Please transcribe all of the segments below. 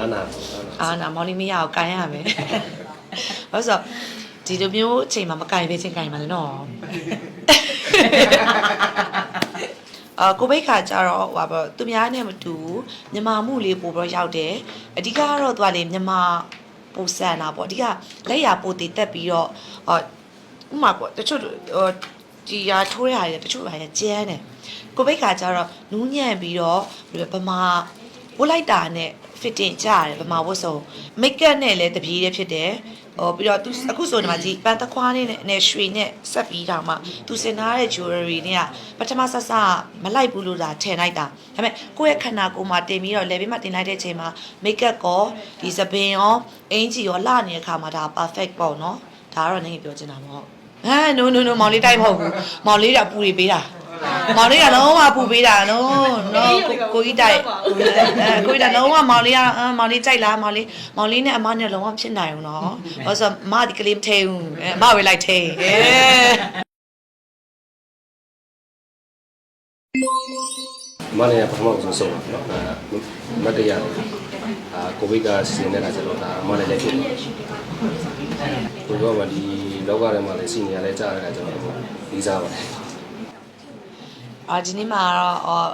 အာနာအာနာမောင်လေးမရအောင်ကန်ရမယ်ဘာလို့ဆိုတော့ဒီလိုမျိုးအချိန်မှာမကန်ပေးချင်းကန်ပါလေနော်အာကိုဘိတ်ခါကျတော့ဟိုပါသူများနဲ့မတူဘူးမြမမှုလေးပို့ပြီးတော့ရောက်တယ်အဓိကကတော့သူကလေမြမပိုဆန်တာပေါ့အဓိကလက်ရပိုတည်တက်ပြီးတော့ဟောဥမာပေါ့တချို့ဟိုဒီရာထိုးရရတယ်တချို့ဟာရကျန်းတယ်ကိုဘိတ်ခါကျတော့နူးညံ့ပြီးတော့ဗမာဝတ်လိုက်တာနဲ့ fitting ကြရတယ်ဗမာဝတ်စုံ make up နဲ့လည်းတပြေးရဖြစ်တယ်ဟိုပြီးတော့သူအခုဆိုဒီမှာကြည့်ပန်တခွားလေးနဲ့နဲ့ရွှေနဲ့ဆက်ပြီးတော့မှသူစင်ထားတဲ့ jewelry တွေကပထမဆက်စမလိုက်ဘူးလို့ဒါထင်လိုက်တာဒါပေမဲ့ကိုယ့်ရဲ့ခန္ဓာကိုယ်မှာတင်ပြီးတော့ level မှာတင်လိုက်တဲ့အချိန်မှာ make up ကောဒီသပင်ရောအင်ကြီးရောလှနေတဲ့အခါမှာဒါ perfect ပေါ့နော်ဒါကတော့နေပြောချင်တာမဟုတ်ဟမ် no no no မောင်လေးတိုက်မဟုတ်ဘူးမောင်လေးကပူတွေပေးတာ မောင်လေးကလုံးဝပူပေးတာနော်နော်ကိုကြီးတိုက်ကိုကြီးတိုက်အဲကိုကြီးတိုက်လုံးဝမောင်လေးကအာမောင်လေးကြိုက်လားမောင်လေးမောင်လေးနဲ့အမနဲ့လုံးဝဖြစ်နိုင်ဘူးနော်ဘာလို့ဆိုမဒီကလေးမထဲဘူးအဲမဝေးလိုက်ထဲအဲမနေ့ကပထမဆုံးဆုံးပါနော်ဒါမတ်တရအာကိုဗစ်ကစီစဉ်နေတာဆိုတော့ဒါမနေ့လည်းဖြစ်တယ်ကိုကမှဒီလောကထဲမှာလည်းစီနေရလဲကြားရတာကျွန်တော်လေးစားပါတယ်အာ ဒီနေ့မှာတော့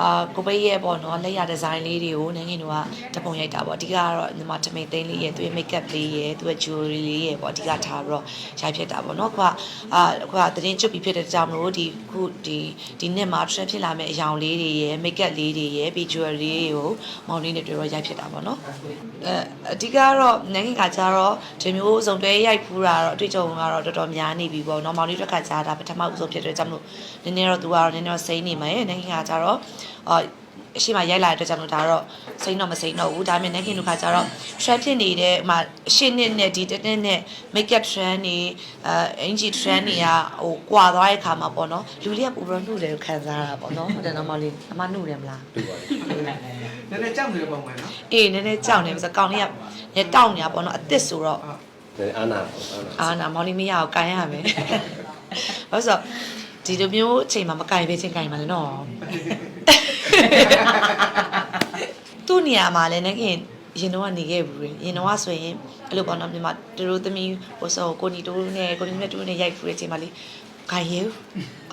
အော်အာကိုပိတ်ရဲ့ပေါ့နော်လက်ရဒီဇိုင်းလေးတွေကိုနင်းငင်တို့ကတပုံရိုက်တာပေါ့အဓိကကတော့ညီမတမိတ်သိန်းလေးရဲ့သူရဲ့ make up လေးရဲ့သူရဲ့ jewelry လေးရဲ့ပေါ့အဓိကထားပြီးတော့ရိုက်ဖြစ်တာပေါ့နော်ကွာအာကွာသတင်းကျွတ်ပြီးဖြစ်တဲ့ကြောင့်မလို့ဒီခုဒီဒီနှစ်မှာ trend ဖြစ်လာမယ့်အယောင်လေးတွေရဲ့ make up လေးတွေရဲ့ပြီး jewelry တွေကိုမောင်လေးနဲ့တွေ့တော့ရိုက်ဖြစ်တာပေါ့နော်အဲအဓိကကတော့နင်းငင်ကကြတော့ဒီမျိုးစုံတွဲရိုက်ဖူးတာတော့အတွေ့အကြုံကတော့တော်တော်များနေပြီပေါ့နော်မောင်လေးတို့ကကြားတာပထမဦးဆုံးဖြစ်တဲ့ကြောင့်မလို့နည်းနည်းတော့သူကတော့နည်းနည်းတော့စိမ့်နေမယ်နင်းငင်ကကြတော့အာအရှိမရိုက်လာတဲ့အတွက်ကြောင့်လို့ဒါတော့စိမ့်တော့မစိမ့်တော့ဘူးဒါပေမဲ့နက်ခင်တို့ခါကျတော့ trend ဖြစ်နေတဲ့ဟိုအရှိနှစ်နဲ့ဒီတစ်နှစ်နဲ့ make up trend နေအဲအင်ဂျီ trend တွေကဟိုကွာသွားတဲ့ခါမှာပေါ့နော်လူလေးကပူပြီးနှုတ်တယ်လို့ခံစားရတာပေါ့နော်ဟုတ်တယ်နော်မောင်လေးအမနှုတ်တယ်မလားတွေ့ပါတယ်နည်းနည်းကြောက်နေတဲ့ပုံပဲနော်အေးနည်းနည်းကြောက်နေပြီဆိုကောင်လေးကလည်းတောက်နေတာပေါ့နော်အစ်စ်ဆိုတော့အာနာအာနာအာနာမောင်လေးမရအောင်ကန်ရမယ်ဘာလို့ဆိုတော့ဒီလိုမျိုးအချိန်မှာမကန်ပေးချင်းကန်ပါလေနော် သူ့နေရာမှာလည်းနခင်ရင်တော့ကနေခဲ့ဘူးလေရင်တော့ဆိုရင်အဲ့လိုပေါ့နော်မြန်မာတူတို့သမီးဟိုဆိုကိုနီတိုးနဲ့ကိုနီနဲ့တူနဲ့ရိုက်ဖူးတဲ့အချိန်မှာလေခိုင်ရဲ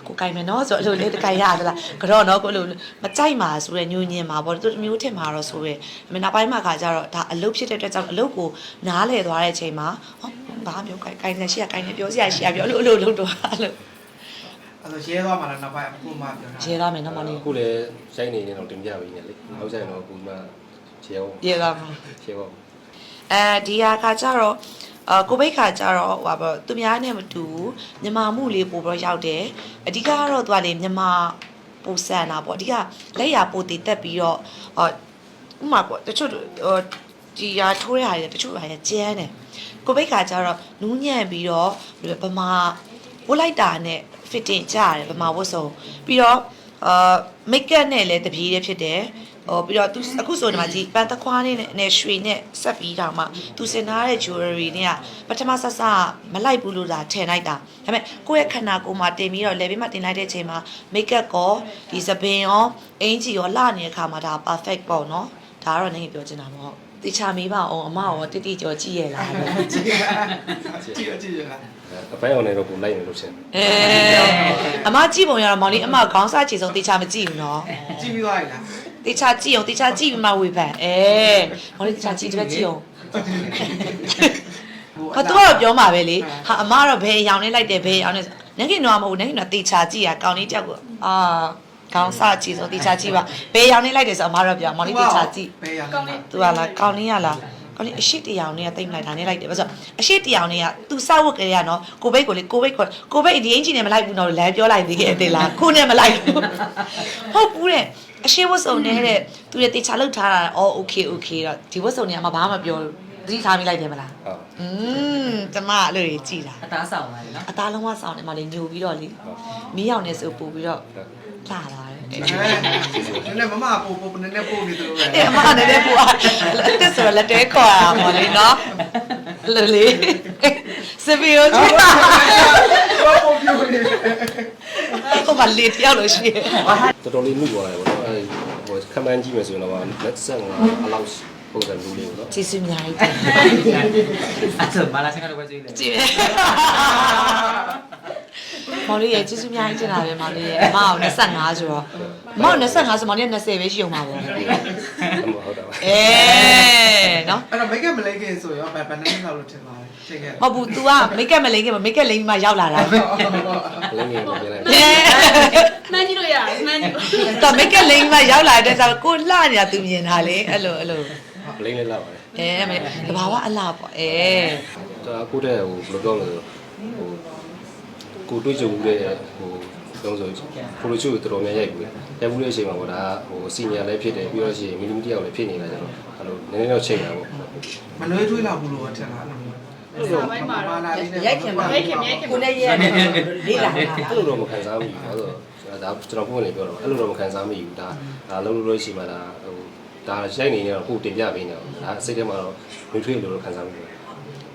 ကိုကိုင်မယ်နော်ဆိုအဲ့လိုလေတကိုင်ရသလားကြော့နော်ကိုလိုမကြိုက်ပါဆိုရညူညင်မှာပေါ့သူမျိုးထင်မှာတော့ဆိုရအမေနောက်ပိုင်းမှာခါကြတော့ဒါအလုတ်ဖြစ်တဲ့အတွက်ကြောင့်အလုတ်ကိုနားလဲသွားတဲ့အချိန်မှာဟောဘာမျိုးကိုင်ကိုင်နေရှိရကိုင်နေပြောစရာရှိရပြောအဲ့လိုအဲ့လိုလုပ်တော့အဲ့လို အဲ့တော့ရဲသွားမှလည်းနောက်ပိုင်းအခုမှပြောတာရဲသားမယ်နော်မလေးအခုလည်းရိုက်နေနေတော့တင်ပြပြီးနေလေနောက်ဆိုင်တော့အခုမှချေအောင်ရဲသားမယ်ချေအောင်အဲဒီဟာခါကြတော့အာကိုဘိတ်ခါကြတော့ဟိုပါသူများနဲ့မတူဘူးမြမမှုလေးပို့ပြီးတော့ရောက်တယ်အဓိကကတော့သူကလေမြမပိုဆန်တာပေါ့အဓိကလက်ရပိုတည်တက်ပြီးတော့ဟောဥမာပေါ့တချို့ဟိုဒီရာထိုးရရတယ်တချို့ဟာရကျန်းတယ်ကိုဘိတ်ခါကြတော့နူးညံ့ပြီးတော့ဗမာ ဝတ်လိုက်တာနဲ့ fitting ကြရတယ်ဗမာဝတ်စုံပြီးတော့အာ make up နဲ့လည်းတပြေးရဖြစ်တယ်ဟိုပြီးတော့သူအခုဆိုဒီမှာကြည့်ပန်တခွားလေးနဲ့နဲ့ရွှေနဲ့ဆက်ပြီးတော့မှသူစင်ထားတဲ့ jewelry တွေကပထမဆက်စမလိုက်ဘူးလို့ဒါထင်လိုက်တာဒါပေမဲ့ကိုယ့်ရဲ့ခန္ဓာကိုယ်မှာတင်ပြီးတော့ level မှာတင်လိုက်တဲ့အချိန်မှာ make up ကောဒီသပင်ရောအင်ကြီးရောလှနေတဲ့အခါမှာဒါ perfect ပေါ့နော်ဒါကတော့နေပြောချင်တာမဟုတ် တေချာမေးပါအောင်အမရောတိတိကြောကြည့်ရလားလို့ကြည့်ကြည့်ရကြည့်ရလားအပိုင်းအောင်နေတော့ကိုလိုက်နေလို့ရှင်အဲအမကြည့်ပုံရတော့မောင်လေးအမခေါင်းစားချေဆုံးတေချာမကြည့်ဘူးနော်ကြည့်ပြီးသွားပြီလားတေချာကြည့်အောင်တေချာကြည့်ပြီးမှဝေဖန်အဲမောင်လေးတေချာကြည့်တပတ်ကြည့်အောင်ဟောသူကတော့ပြောမှာပဲလေဟာအမကတော့ဘယ်အရောင်နဲ့လိုက်တယ်ဘယ်အရောင်နဲ့နဂင်တော့မဟုတ်ဘူးနဂင်တော့တေချာကြည့်ရကောင်းလေးကြောက်ကိုအာ ခေါင်းစားချေဆုံးတေချာကြည့်ပါဘယ်အရောင်နဲ့လိုက်တယ်ဆိုအမတော့ပြောမောင်လေးတေချာကြည့် ဘယ်ရကောင်းလဲ သူကလားကောင်းလေးရလားကောင်းလေးအရှိတရောင်နဲ့တိတ်မလိုက်တာနဲ့လိုက်တယ်ဘာလို့အရှိတရောင်နဲ့ကသူစောက်ဝတ်ကြရနော်ကိုဘိတ်ကိုလေကိုဘိတ်ကိုကိုဘိတ်ဒီအင်ဂျင်နဲ့မလိုက်ဘူးနော်လမ်းပြောလိုက်သေးရဲ့တင်လားကိုနဲ့မလိုက်ဘူးဟုတ်ဘူးတဲ့အရှိဝတ်စုံနေတဲ့သူရဲ့တေချာလောက်ထားတာအော်โอเคโอเคတော့ဒီဝတ်စုံတွေကမှဘာမှမပြောဘူးသတိထားမိလိုက်တယ်မလား ဟုတ် อืมကျမအဲ့လိုကြီးကြည်တာ အသားဆောင်ပါလေနော် အသားလုံးဝစောင်းတယ်မလေးညိုပြီးတော့လေမီးရောင်နေဆိုပူပြီးတော့လာလာတယ် နည်းနည်းမမပို့ပို့နည်းနည်းပို့နေသလိုပဲအဲ့အမနဲ့လည်းပူအားတက်ဆိုတော့လက်တဲခေါ်ရတာပေါ့လေနော်လေလေစပီယိုချီပို့ပို့ပြနေဟိုမှာလေတယောက်လို့ရှိရင်တော်တော်လေးမှုသွားတယ်ဗောနော်အဲဟိုခံမှန်းကြည့်မယ်ဆိုရင်တော့လက်ဆက်ကအလောက်ပုံစံမျိုးလေးပေါ့နော်ကျေးဇူးအများကြီးတင်အဲ့ဆိုမာလာစင်ကတော့ပဲကြည့်လေကြည့် မယ်မောင်လေးရဲ့ကျေးဇူးအများကြီးတင်တာပဲမောင်လေးရဲ့အမအောင်25ဆိုတော့အမအောင်25ဆိုမောင်လေးက20ပဲရှိအောင်ပါဗောအမဟုတ်တာပါအေးနော်အဲ့တော့ make up မလိမ့်ခင်ဆိုရောဘယ်ဘယ်နှစ်လောက်လို့ထင်ပါလဲချိန်ခဲ့မဟုတ်ဘူး तू ကမိတ်ကပ်မလိမ့်ခင်မိတ်ကပ်လိမ့်ပြီးမှရောက်လာတာလင်းငယ်ကိုပြန်လိုက်ဟဲ့မှန်းကြည့်လို့ရတယ်မှန်းကြည့်လို့တော့မိတ်ကပ်လိမ့်ပြီးမှရောက်လာတဲ့ဆိုတော့ကိုလှနေတာ तू မြင်တာလေအဲ့လိုအဲ့လိုလင်းလေးလာပါတယ်အဲမေတဘာဝအလားပေါ့အဲဒါကိုတဲ့ဟိုဘယ်လိုပြောမလဲဟို ကိုတွေးကြုံတဲ့ဟိုပြောဆိုဖိုလိုချိုတော်တော်များရိုက်ဘူးရိုက်ဘူးတဲ့အချိန်မှာပေါ့ဒါဟိုစီနီယာလည်းဖြစ်တယ်ပြီးတော့ရှိရင်မီလီမီတယောက်လည်းဖြစ်နေတာကျတော့အဲ့လိုနည်းနည်းတော့ချိန်တာပေါ့မနှွေးထွေးလောက်ဘူးလို့ထင်တာအဲ့လိုမျိုးစာပိုင်းမှာတော့ရိုက်ခင်ပါရိုက်ခင်ရိုက်ခင်ကိုလည်းရဲ့လေးလာတာအဲ့လိုတော့မခံစားမိဘူးဆိုတော့ဒါကျွန်တော်ပုံနေပြောတော့အဲ့လိုတော့မခံစားမိဘူးဒါဒါလုံးလုံးလို့ရှိမှဒါဟိုဒါရိုက်နေနေတော့ခုတင်ပြပေးနေတော့ဒါစိတ်ထဲမှာတော့မြွေထွေးလို့တော့ခံစားမိတယ်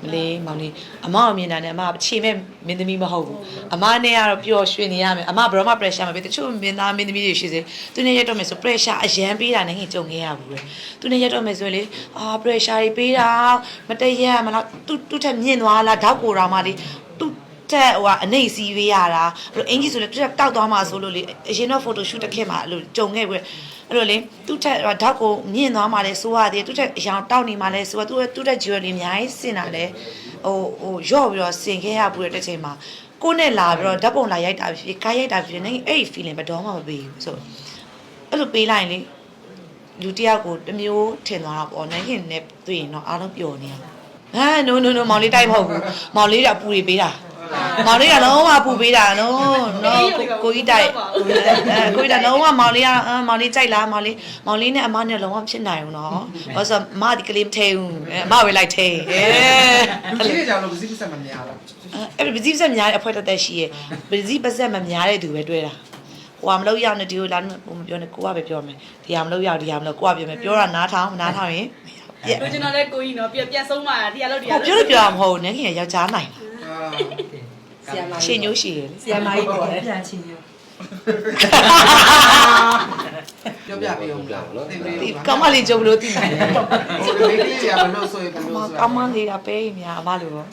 မလေးမောင်လေးအမအောင်မြင်တာနဲ့အမအချိန်မဲ့မင်းသမီးမဟုတ်ဘူးအမနဲ့ကတော့ပျော်ရွှင်နေရမယ်အမဘယ်တော့မှ pressure မပေးတချို့မင်းသားမင်းသမီးတွေရှိစေသူနဲ့ရက်တော့မယ်ဆို pressure အရန်ပေးတာနဲ့ငင်ကြုံခဲ့ရဘူးလေသူနဲ့ရက်တော့မယ်ဆိုလေအာ pressure တွေပေးတာမတည့်ရက်မလားသူသူထက်မြင့်သွားလားဓာတ်ကိုတော်မှလေသူ တက်ဟိုကအနှိမ့်စီးပေးရတာအဲ့လိုအင်ကြီးဆိုလေသူတက်တောက်သွားမှဆိုလို့လေအရင်တော့ photo shoot တစ်ခေတ်မှာအဲ့လိုကြုံခဲ့ပြီအဲ့လိုလေသူတက်ဓာတ်ကိုမြင့်သွားမှလဲစိုးရတယ်သူတက်အရောင်တောက်နေမှလဲစိုးရသူသူတက် jewelry အများကြီးစင်တာလဲဟိုဟိုရော့ပြီးတော့စင်ခဲ့ရဘူးတဲ့ချိန်မှာကိုနဲ့လာပြီးတော့ဓာတ်ပုံလာရိုက်တာဖြစ်ဖြစ်ကားရိုက်တာဖြစ်ဖြစ်နေအဲ့ဒီ feeling ဘယ်တော့မှမပေးဘူးဆိုအဲ့လိုပေးလိုက်ရင်လေလူတယောက်ကိုတစ်မျိုးထင်သွားတာပေါ့နိုင်ခင်နဲ့တွေ့ရင်တော့အားလုံးပျော်နေရဟမ် no no no မောင်လေးတိုက်မဟုတ်ဘူးမောင်လေးကအပူတွေပေးတာ မောင်လေးကလုံးဝပူပေးတာ no no ကိုကြီးတိုက်အဲကိုကြီးတိုက်လုံးဝမောင်လေးကမောင်လေးကြိုက်လားမောင်လေးမောင်လေးနဲ့အမနဲ့လုံးဝဖြစ်နိုင်ဘူးနော်ဘာလို့ဆိုမဒီကလေးမထဲဘူးအမပဲလိုက်ထဲအဲလူကြီးတွေကြောင့်လို့ပစ္စည်းပစ္စည်းမများလားအဲ့ပစ္စည်းပစက်များတဲ့အဖွဲတက်တက်ရှိရဲ့ပစ္စည်းပစက်မများတဲ့သူပဲတွေ့တာဟိုကမလို့ရအောင်ဒီကိုလာဟိုမပြောနဲ့ကိုကပဲပြောမယ်ဒီဟာမလို့ရအောင်ဒီဟာမလို့ကိုကပြောမယ်ပြောတာနားထောင်နားထောင်ရင်ပြက်တို့ကျွန်တော်လည်းကိုကြီးနော်ပြန်ပြန်ဆုံးมาတရားလို့တဟိုရားပြောလို့ပြောတာမဟုတ်ဘူးနည်းခင်ယောက်ျားနိုင်အာ ဆီယမ်မာရှင်ညိုးရှိရယ်ဆီယမ်မာကြီးပေါ်တယ်ပြန်ချင်းရောပြောပြပေးအောင်လားသင်ပေးဒီပါကမလေးကြုံလို့သိတယ်ဟိုဒီလေးတွေကဘယ်လိုဆိုရင်ဘယ်လိုဆိုကမလေးတာပေးများအမလိုတော့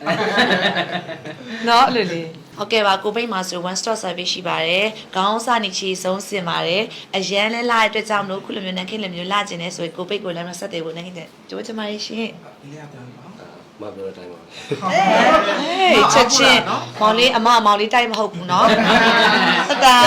နော်လေလေဟုတ်ကဲ့ပါကိုပိတ်မှာဆို one stop service ရှိပါတယ်။ခေါင်းစနေချီဆုံးစင်ပါတယ်။အရန်လဲလာတဲ့အတွက်ကြောင့်မလို့ခုလိုမျိုးနဲ့ခင်လိုမျိုးလာကျင်နေဆိုရင်ကိုပိတ်ကိုလည်းမဆက်သေးဘူးနဲ့ခင်တဲ့ကြိုးချမလေးရှင်ဒီလေးကပြောပါ မပြောတဲ့အတိုင်းပါ။ဟေးချက်ချင်းမောင်လေးအမမောင်လေးတိုက်မဟုတ်ဘူးနော်။သတာ